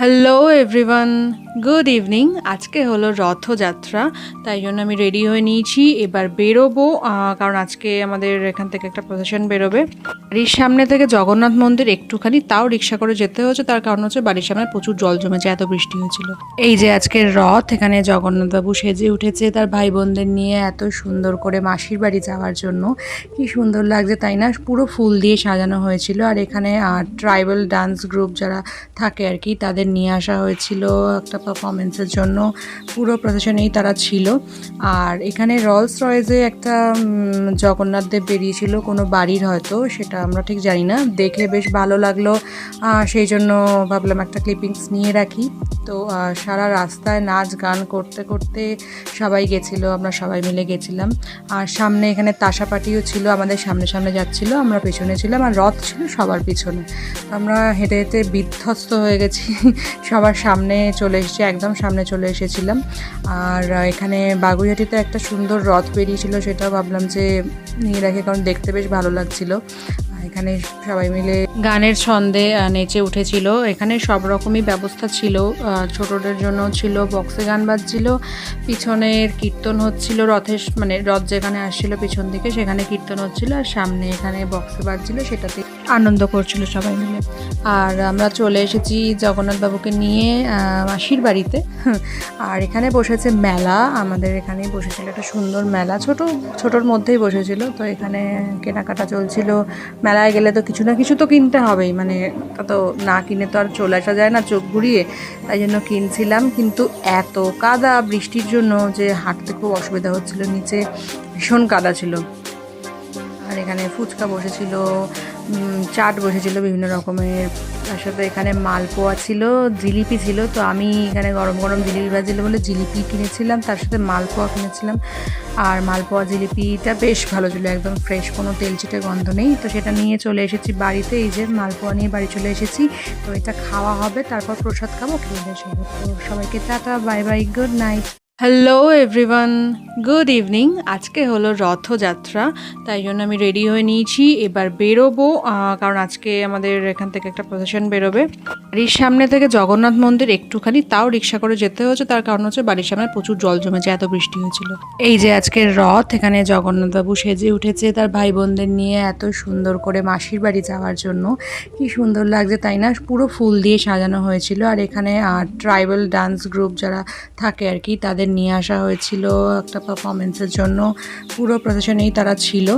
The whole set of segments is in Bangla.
হ্যালো এভরিওয়ান গুড ইভিনিং আজকে হলো রথযাত্রা, তাই জন্য আমি রেডি হয়ে নিয়েছি। এবার বেরোবো কারণ আজকে আমাদের এখান থেকে একটা প্রসেশন বেরোবে। বাড়ির সামনে থেকে জগন্নাথ মন্দির একটুখানি, তাও রিক্সা করে যেতে হচ্ছে তার কারণ হচ্ছে বাড়ির সামনে প্রচুর জল জমেছে, এত বৃষ্টি হয়েছিল। এই যে আজকে রথ, এখানে জগন্নাথবাবু সেজে উঠেছে তার ভাই বোনদের নিয়ে এত সুন্দর করে মাসির বাড়ি যাওয়ার জন্য। কি সুন্দর লাগছে, তাই না? পুরো ফুল দিয়ে সাজানো হয়েছিল। আর এখানে ট্রাইবাল ডান্স গ্রুপ যারা থাকে আর কি, তাদের নিয়ে আসা হয়েছিল একটা পারফরমেন্সের জন্য। পুরো প্রসেশনেই তারা ছিল। আর এখানে রলস রয়েজে একটা জগন্নাথ দেব বেরিয়েছিল কোনো বাড়ির হয়তো, সেটা আমরা ঠিক জানি না। দেখলে বেশ ভালো লাগল। সেই জন্য ভাবলাম একটা ক্লিপিংস নিয়ে রাখি। তো সারা রাস্তায় নাচ, গান করতে করতে সবাই গেছিল, আমরা সবাই মিলে গেছিলাম। আর সামনে এখানে তাসা পাটিও ছিল, আমাদের সামনে সামনে যাচ্ছিল, আমরা পেছনে ছিলাম আর রথ ছিল সবার পিছনে। আমরা হেঁটে হেঁটে বিধ্বস্ত হয়ে গেছি, সবার সামনে চলে এসেছি, একদম সামনে চলে এসেছিলাম। আর এখানে বাগুইহাটিতে একটা সুন্দর রথ বেরিয়েছিল, সেটাও ভাবলাম যে নিয়ে রাখি, কারণ দেখতে বেশ ভালো লাগছিল। এখানে সবাই মিলে গানের ছন্দে নেচে উঠেছিল। এখানে সব রকমই ব্যবস্থা ছিল। ছোটদের জন্য ছিল, বক্সে গান বাজছিল, পিছনের কীর্তন হচ্ছিল, রথের মানে রথ যেখানে আসছিল পিছন দিকে সেখানে কীর্তন হচ্ছিল, আর সামনে এখানে বক্সে বাজছিল, সেটাতে আনন্দ করছিল সবাই মিলে। আর আমরা চলে এসেছি জগন্নাথ বাবুকে নিয়ে মাসির বাড়িতে। আর এখানে বসেছে মেলা। আমাদের এখানে বসেছিল একটা সুন্দর মেলা। ছোট, ছোটোর মধ্যেই বসেছিল। তো এখানে কেনাকাটা চলছিল। মেলায় গেলে তো কিছু না কিছু তো কিনতে হবেই। মানে তা না কিনে তো আর চলে আসা যায় না চোখ ঘুরিয়ে। তাই জন্য কিনছিলাম। কিন্তু এত কাদা বৃষ্টির জন্য যে হাঁটতে খুব অসুবিধা হচ্ছিল। নিচে ভীষণ কাদা ছিল। আর এখানে ফুচকা বসেছিল। চাট বসেছিল বিভিন্ন রকমের। তার সাথে এখানে মালপোয়া ছিল, জিলিপি ছিল, তো আমি এখানে গরম গরম জিলিপি ভাজিল বলে জিলিপি কিনেছিলাম, তার সাথে মালপোয়া কিনেছিলাম। আর মালপোয়া জিলিপিটা বেশ ভালো ছিল, একদম ফ্রেশ কোনো তেলচিটে গন্ধ নেই। তো সেটা নিয়ে চলে এসেছি বাড়িতে, এই যে মালপোয়া নিয়ে বাড়ি চলে এসেছি। তো এটা খাওয়া হবে, তারপর প্রসাদ খাব, খেয়ে দিয়ে তো সবাইকে tata bye bye good night hello everyone good evening আজকে হলো রথযাত্রা, তাই জন্য আমি রেডি হয়ে নিয়েছি। এবার বেরোবো কারণ আজকে আমাদের এখান থেকে একটা প্রসেশন বেরোবে। বাড়ির সামনে থেকে জগন্নাথ মন্দির একটুখানি, তাও রিক্সা করে যেতে হচ্ছে তার কারণ হচ্ছে বাড়ির সামনে প্রচুর জল জমেছে, এত বৃষ্টি হয়েছিল। এই যে আজকের রথ, এখানে জগন্নাথবাবু সেজে উঠেছে তার ভাই বোনদের নিয়ে এত সুন্দর করে মাসির বাড়ি যাওয়ার জন্য। কি সুন্দর লাগছে, তাই না? পুরো ফুল দিয়ে সাজানো হয়েছিল। আর এখানে ট্রাইবাল ডান্স গ্রুপ যারা থাকে আর কি, তাদের নিয়ে আসা হয়েছিল একটা পারফরমেন্সের জন্য। পুরো প্রসেশনেই তারা ছিল।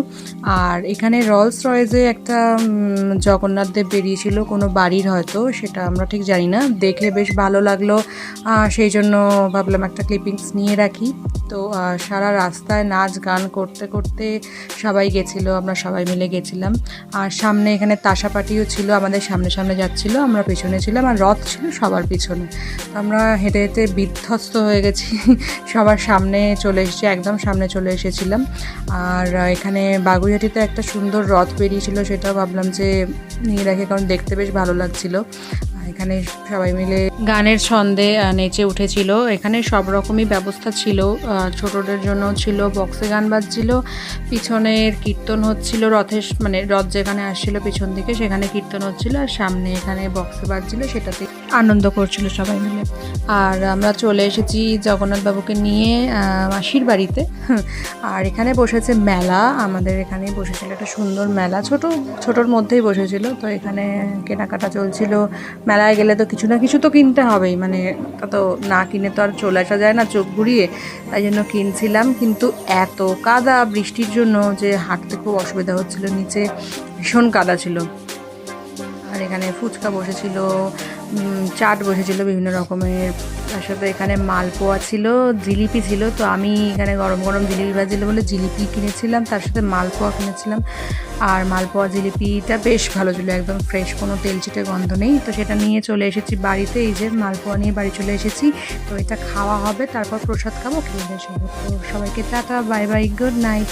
আর এখানে রলস রয়েজে একটা জগন্নাথ দেব বেরিয়েছিল কোনো বাড়ির হয়তো, সেটা আমরা ঠিক জানি না। দেখে বেশ ভালো লাগল। সেই জন্য ভাবলাম একটা ক্লিপিংস নিয়ে রাখি। তো সারা রাস্তায় নাচ গান করতে করতে সবাই গেছিল, আমরা সবাই মিলে গেছিলাম। আর সামনে এখানে তাসা পাটিও ছিল, আমাদের সামনে সামনে যাচ্ছিল, আমরা পেছনে ছিলাম আর রথ ছিল সবার পিছনে। আমরা হেঁটে হেঁটে বিধ্বস্ত হয়ে গেছি। সবার সামনে চলে এসেছি, একদম সামনে চলে এসেছিলাম। আর এখানে বাগুইহাটিতে একটা সুন্দর রথ বেরিয়েছিল, সেটাও ভাবলাম যে নিয়ে রাখি, কারণ দেখতে বেশ ভালো লাগছিল। এখানে সবাই মিলে গানের ছন্দে নেচে উঠেছিল। এখানে সব রকমই ব্যবস্থা ছিল। ছোটদের জন্য ছিল, বক্সে গান বাজছিল, পিছনের কীর্তন হচ্ছিল, রথের মানে রথ যেখানে আসছিল পিছন দিকে, সেখানে কীর্তন হচ্ছিল, আর সামনে এখানে বক্সে বাজছিল সেটাতে আনন্দ করছিল সবাই মিলে। আর আমরা চলে এসেছি জগন্নাথ বাবুকে নিয়ে মাসির বাড়িতে। আর এখানে বসেছে মেলা। আমাদের এখানে বসেছিল একটা সুন্দর মেলা। ছোট, ছোটোর মধ্যেই বসেছিল। তো এখানে কেনাকাটা চলছিল। মেলায় গেলে তো কিছু না কিছু তো কিনতে হবেই। মানে তা না কিনে তো আর চলে আসা যায় না চোখ ঘুরিয়ে। তাই জন্য কিনছিলাম। কিন্তু এত কাদা বৃষ্টির জন্য যে হাঁটতে খুব অসুবিধা হচ্ছিল। নিচে ভীষণ কাদা ছিল। আর এখানে ফুচকা বসেছিল। চাট বসেছিল বিভিন্ন রকমের। তার সাথে এখানে মালপোয়া ছিল, জিলিপি ছিল, তো আমি এখানে গরম গরম জিলিপি ভাজিল বলে জিলিপি কিনেছিলাম, তার সাথে মালপোয়া কিনেছিলাম। আর মালপোয়া জিলিপিটা বেশ ভালো ছিল, একদম ফ্রেশ কোনো তেল চিটে গন্ধ নেই। তো সেটা নিয়ে চলে এসেছি বাড়িতে, এই যে মালপোয়া নিয়ে বাড়ি চলে এসেছি। তো এটা খাওয়া হবে, তারপর প্রসাদ খাব, খেয়ে তো সবাইকে tata bye bye good night